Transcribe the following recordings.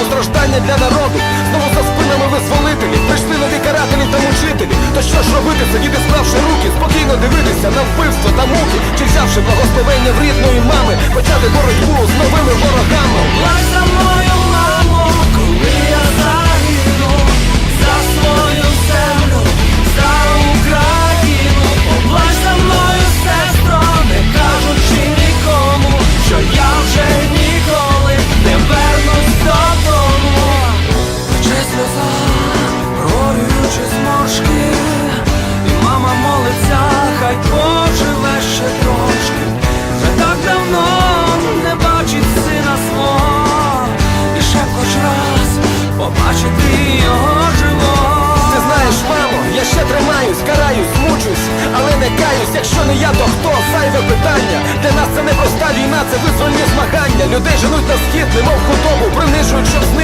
знову страждання для народу, знову за спинами визволителі. Прийшли нові карателі та мучителі. То що ж робити, сидіти, справши руки, спокійно дивитися на вбивство та муки, чи взявши благословення в рідної мами, почати боротьбу з новими ворогами. Побачити його живого. Ти знаєш, мамо, я ще тримаюсь, караюсь, мучусь, але не каюсь, якщо не я, то хто? Зайве питання. Для нас це не проста війна, це визвольні змагання. Людей женуть на схід, немов худобу, принижують, щоб знищити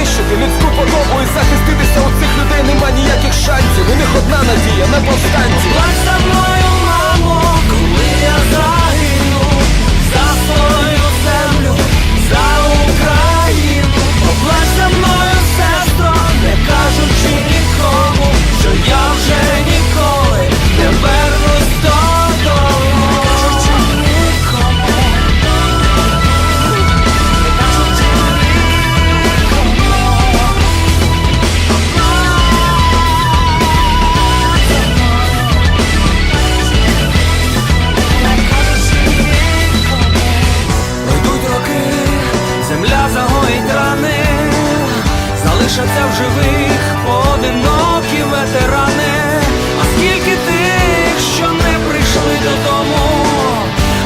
лишаться в живих поодинокі ветерани, оскільки тих, що не прийшли додому,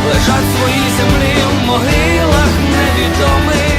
лежать в своїй землі в могилах невідомих.